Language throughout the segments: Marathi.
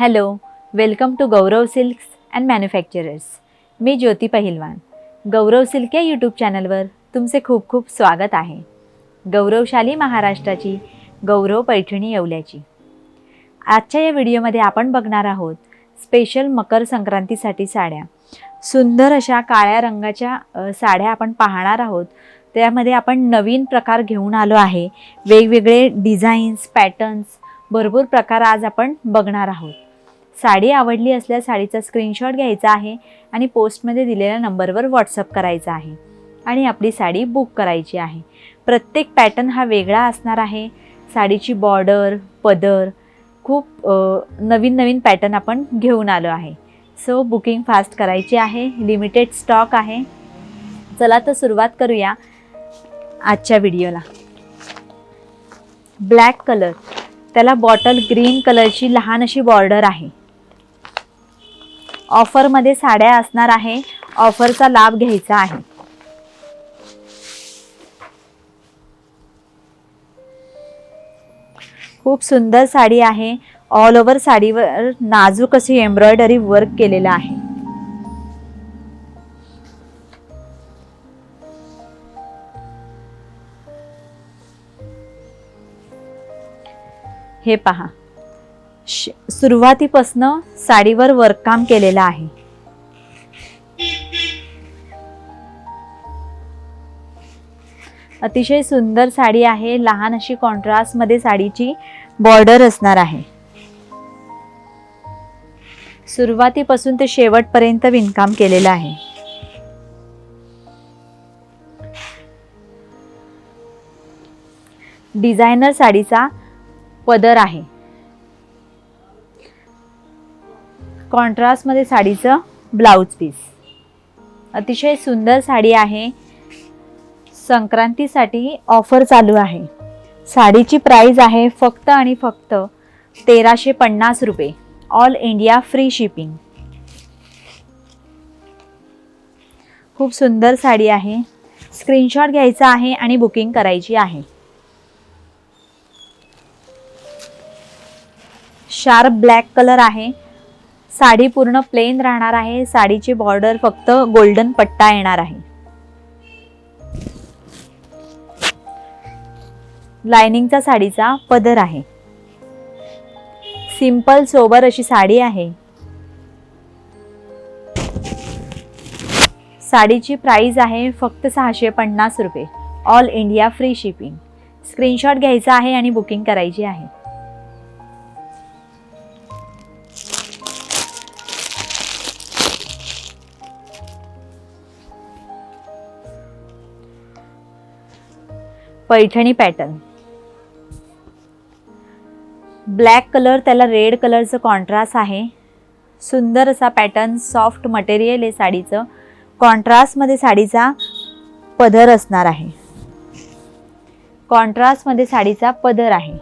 Hello welcome to Gaurav silks and manufacturers me Jyoti Pahilwan. Gaurav silk या यूट्यूब चॅनलवर तुमचे खूप खूप स्वागत आहे. गौरवशाली महाराष्ट्राची गौरव पैठणी येवल्याची. आजच्या या व्हिडिओमध्ये आपण बघणार आहोत स्पेशल मकर संक्रांतीसाठी साड्या. सुंदर अशा काळ्या रंगाच्या साड्या आपण पाहणार आहोत. त्यामध्ये आपण नवीन प्रकार घेऊन आलो आहे. वेगवेगळे डिझाईन्स पॅटर्न्स भरपूर प्रकार आज आपण बघणार आहोत. साडी आवडली असल्यास साडीचा स्क्रीनशॉट घ्यायचा आहे आणि पोस्टमध्ये दिलेल्या नंबरवर व्हॉट्सअप करायचा आहे. आणि आपली साडी बुक करायची आहे. प्रत्येक पॅटर्न हा वेगळा असणार आहे. साडीची बॉर्डर पदर खूप नवीन नवीन पॅटर्न आपण घेऊन आलो आहे. सो बुकिंग फास्ट करायची आहे. लिमिटेड स्टॉक आहे. चला तर सुरुवात करूया आजच्या व्हिडिओला ब्लॅक कलर त्याला बॉटल ग्रीन कलरची लहान अशी बॉर्डर आहे. ऑफरमध्ये साड्या असणार आहे. ऑफरचा लाभ घ्यायचा आहे. खूप सुंदर साडी आहे. ऑल ओव्हर साडीवर नाजूक अशी एम्ब्रॉयडरी वर्क केलेलं आहे. हे पहा. श- सुरुवातीपासनं साडीवर वर्ककाम केलेलं आहे. अतिशय सुंदर साडी आहे. लहान अशी कॉन्ट्रास्टमध्ये साडीची बॉर्डर असणार आहे. सुरुवातीपासून ते शेवटपर्यंत विणकाम केलेलं आहे. डिझायनर साडीचा पदर आहे. कॉन्ट्रास्टमध्ये साडीचं ब्लाऊज पीस. अतिशय सुंदर साडी आहे. संक्रांतीसाठी ऑफर चालू आहे. साडीची प्राईज आहे फक्त आणि फक्त तेराशे पन्नास रुपये. All India free shipping. खूप सुंदर साडी आहे. स्क्रीनशॉट घ्यायचा आहे आणि बुकिंग करायची आहे. शार्प ब्लॅक कलर आहे. साडी पूर्ण प्लेन राहणार आहे. साडीची बॉर्डर फक्त गोल्डन पट्टा येणार आहे. लायनिंगचा साडीचा पदर आहे. सिंपल सोबर अशी साडी आहे. साडीची प्राइस आहे फक्त सहाशे पन्नास रुपये. All India free shipping screenshot घ्यायचा आहे आणि बुकिंग करायची आहे. पैठणी पॅटर्न ब्लॅक कलर त्याला रेड कलरचं कॉन्ट्रास्ट आहे. सुंदर असा पॅटर्न सॉफ्ट मटेरियल आहे साडीचं. कॉन्ट्रास्टमध्ये साडीचा पदर असणार आहे. कॉन्ट्रास्टमध्ये साडीचा पदर आहे.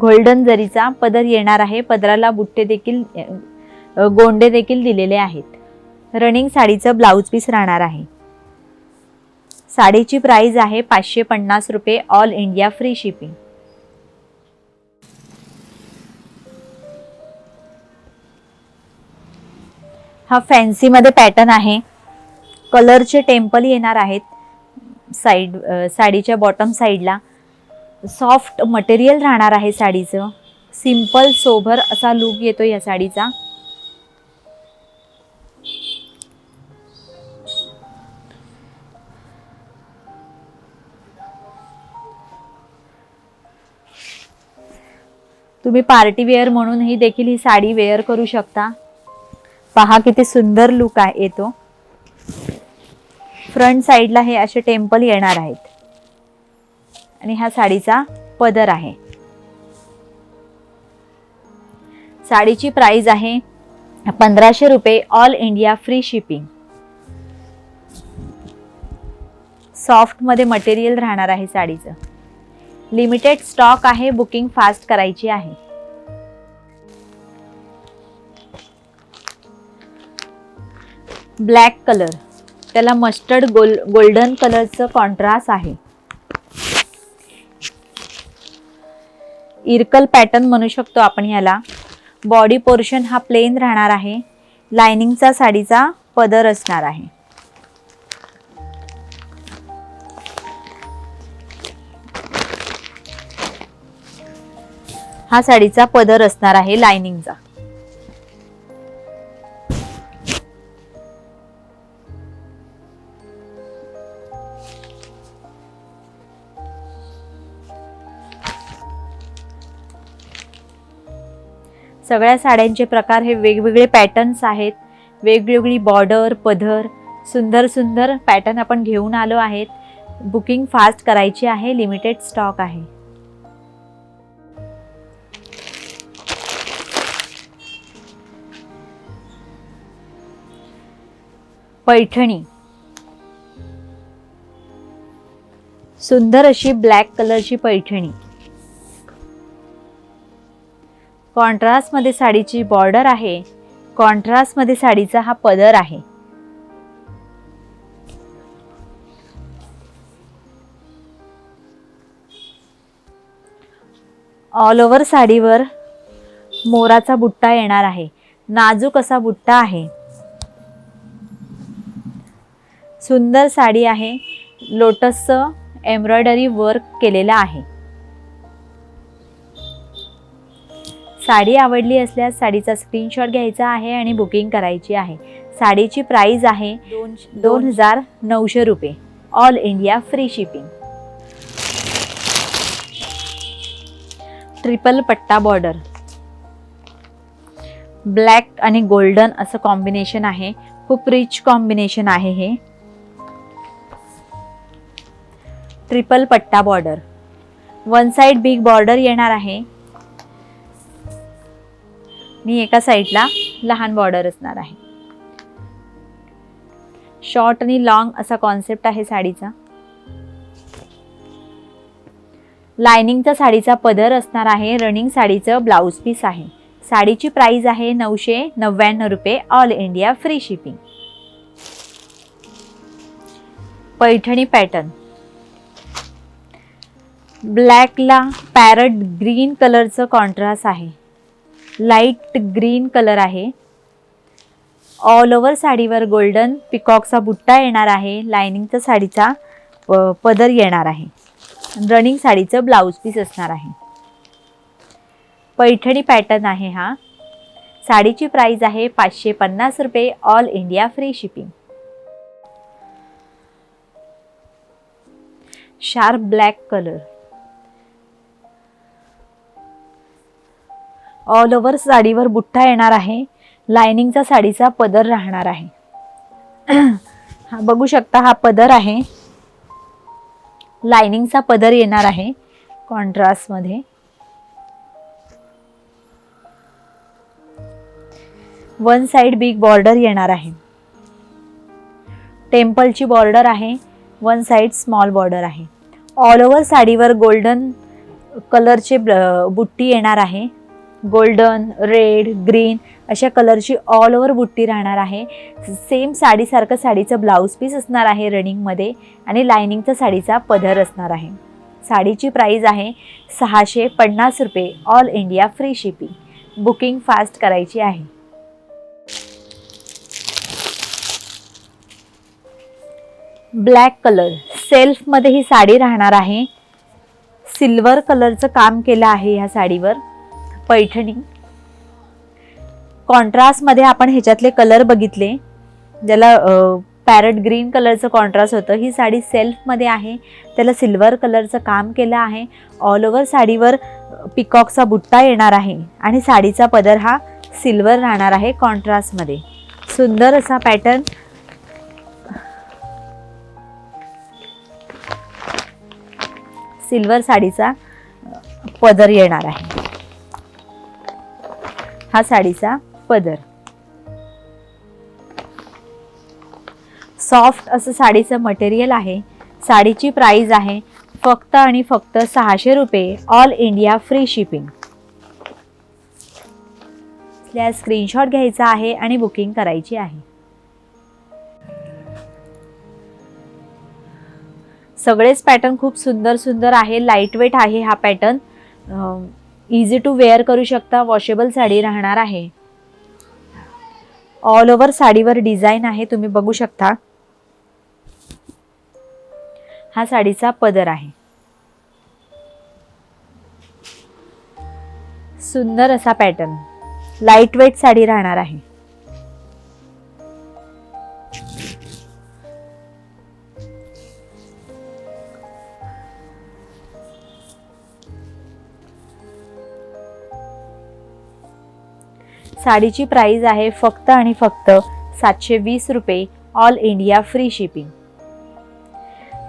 गोल्डन जरीचा पदर येणार आहे. पदराला बुट्टे देखील गोंडे देखील दिलेले आहेत. रनिंग साडीचं ब्लाऊज पीस राहणार आहे. साडीची प्राईज आहे पाचशे पन्नास रुपये ऑल इंडिया फ्री शिपिंग. हा फॅन्सीमध्ये पॅटर्न आहे. कलरचे टेम्पल येणार आहेत. साईड साडीच्या बॉटम साईडला सॉफ्ट मटेरियल राहणार आहे साडीचं. सिंपल सोभर असा लुक येतो या साडीचा. तुम्ही पार्टी वेअर म्हणूनही देखील ही साडी वेअर करू शकता. पहा किती सुंदर लुक आहे येतो फ्रंट साईडला हे असे टेम्पल येणार आहेत. आणि ह्या साडीचा पदर आहे. साडीची प्राइस आहे पंधराशे रुपये ऑल इंडिया फ्री शिपिंग सॉफ्टमध्ये मटेरियल राहणार आहे साडीचं. लिमिटेड स्टॉक आहे बुकिंग फास्ट करायची आहे. Black colour. त्याला मस्टर्ड गोल गोल्डन कलरचं कॉन्ट्रास्ट आहे. इरकल पॅटर्न म्हणू शकतो आपण याला. बॉडी पोर्शन हा प्लेन राहणार आहे. लायनिंगचा साडीचा पदर असणार आहे. हा साडीचा पदर असणार आहे लायनिंगचा सगळ्या साड्यांचे प्रकार हे वेगवेगळे पॅटर्न्स आहेत. वेगवेगळी बॉर्डर पदर सुंदर सुंदर पॅटर्न आपण घेऊन आलो आहेत. बुकिंग फास्ट करायची आहे लिमिटेड स्टॉक आहे. पैठणी. सुंदर अशी ब्लॅक कलरची पैठणी. कॉन्ट्रास्टमध्ये साडीची बॉर्डर आहे. कॉन्ट्रास्टमध्ये साडीचा हा पदर आहे. ऑल ओव्हर साडीवर मोराचा बुट्टा येणार आहे. नाजूक असा बुट्टा आहे. सुंदर साडी आहे. लोटसचं एम्ब्रॉयडरी वर्क केलेलं आहे. साडी आवडली असल्यास साडीचा स्क्रीनशॉट घ्यायचा आहे आणि बुकिंग करायची आहे. साडीची प्राईज आहे दोन दोन हजार नऊशे रुपये. All India free shipping triple पट्टा बॉर्डर ब्लॅक आणि गोल्डन असं कॉम्बिनेशन आहे. खूप रिच कॉम्बिनेशन आहे हे. ट्रिपल पट्टा border. One side big border येणार आहे. आणि एका साईडला लहान बॉर्डर असणार आहे. शॉर्ट आणि लॉंग असा कॉन्सेप्ट आहे साडीचा. लायनिंगचा साडीचा पदर असणार आहे. रनिंग साडीचं ब्लाऊज पीस आहे. साडीची प्राइस आहे नऊशे नव्याण्णव रुपये. All India free shipping. Paithani pattern. ब्लॅकला parrot green कलरचं कॉन्ट्रास्ट आहे. लाइट ग्रीन कलर आहे. ऑल ओव्हर साडीवर गोल्डन पिकॉकचा बुट्टा येणार आहे. लायनिंगचा साडीचा प- पदर येणार आहे. रनिंग साडीचं ब्लाऊज पीस असणार आहे. पैठणी पॅटर्न आहे हा. साडीची प्राईज आहे पाचशे पन्नास रुपये all India free shipping sharp black colour all over साडीवर बुट्टा येणार आहे. लायनिंगचा साडीचा पदर राहणार आहे. हा बघू शकता हा पदर आहे. लायनिंगचा पदर येणार आहे कॉन्ट्रास्टमध्ये. वन साइड बिग बॉर्डर येणार आहे. टेम्पलची बॉर्डर आहे. वन साइड स्मॉल बॉर्डर आहे. ऑल ओव्हर साडीवर गोल्डन कलरचे बुट्टी येणार आहे. गोल्डन रेड ग्रीन अशा कलरची ऑल ओव्हर बुट्टी राहणार आहे. सेम साडीसारखं साडीचं ब्लाऊज पीस असणार आहे रनिंगमध्ये आणि लायनिंगचा साडीचा पदर असणार आहे. साडीची प्राईज आहे सहाशे पन्नास रुपये all India free shipping booking fast करायची आहे. ब्लॅक कलर सेल्फमध्ये ही साडी राहणार आहे. सिल्वर कलरचं काम केलं आहे ह्या साडीवर. पैठणी. कॉन्ट्रास्टमध्ये आपण ह्याच्यातले कलर बघितले ज्याला पॅरट ग्रीन कलरचं कॉन्ट्रास्ट होतं. ही साडी सेल्फमध्ये आहे. त्याला सिल्वर कलरचं काम केलं आहे. ऑल ओव्हर साडीवर पिकॉकचा बुट्टा येणार आहे. आणि साडीचा पदर हा सिल्वर राहणार आहे कॉन्ट्रास्टमध्ये सुंदर असा पॅटर्न सिल्वर साडीचा पदर येणार आहे. हा साडीचा पदर. सॉफ्ट असं साडीचं मटेरियल आहे. साडीची प्राइस आहे फक्त आणि फक्त सहाशे रुपये. All India free shipping. Screenshot घ्यायचा आहे आणि बुकिंग करायची आहे. सगळेच पॅटर्न खूप सुंदर सुंदर आहे. लाइट वेट आहे हा पॅटर्न. इझी टू वेअर करू शकता वॉशेबल साडी राहणार आहे. ऑल ओव्हर साडीवर डिझाईन आहे तुम्ही बघू शकता. हा साडीचा पदर आहे. सुंदर असा पॅटर्न लाइट वेट साडी राहणार आहे. साडीची प्राईज आहे फक्त आणि फक्त सातशे वीस रुपये ऑल इंडिया फ्री शिपिंग.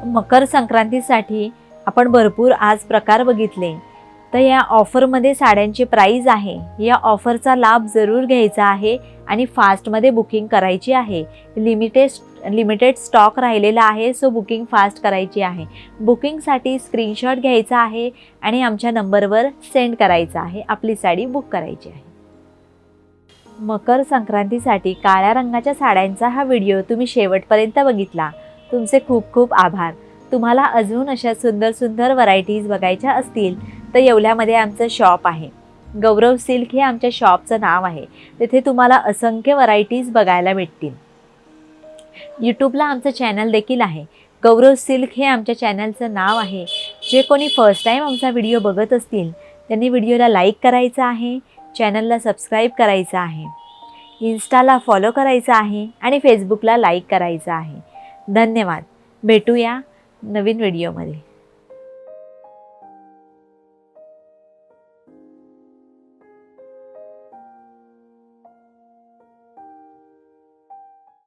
मकर संक्रांतीसाठी आपण भरपूर आज प्रकार बघितले. तर या ऑफरमध्ये साड्यांची प्राईज आहे. या ऑफरचा लाभ जरूर घ्यायचा आहे आणि फास्टमध्ये बुकिंग करायची आहे. लिमिटेड लिमिटेड स्टॉक राहिलेला आहे सो बुकिंग फास्ट करायची आहे. बुकिंगसाठी स्क्रीनशॉट घ्यायचा आहे आणि आमच्या नंबरवर सेंड करायचा आहे. आपली साडी बुक करायची आहे. मकर संक्रांतीसाठी काळ्या रंगाच्या साड्यांचा हा व्हिडिओ तुम्ही शेवटपर्यंत बघितला. तुमचे खूप खूप आभार. तुम्हाला अजून अशा सुंदर सुंदर व्हरायटीज बघायच्या असतील तर येवल्यामध्ये आमचं शॉप आहे. गौरव सिल्क हे आमच्या शॉपचं नाव आहे. तिथे तुम्हाला असंख्य व्हरायटीज बघायला भेटतील. यूट्यूबला आमचं चॅनल देखील आहे. गौरव सिल्क हे आमच्या चॅनलचं नाव आहे. जे कोणी फर्स्ट टाईम आमचा व्हिडिओ बघत असतील त्यांनी व्हिडिओला लाईक करायचा आहे. चॅनलला सबस्क्राईब करायचं आहे. इन्स्टाला फॉलो करायचं आहे आणि फेसबुकला लाईक करायचं आहे. धन्यवाद. भेटूया नवीन व्हिडिओमध्ये.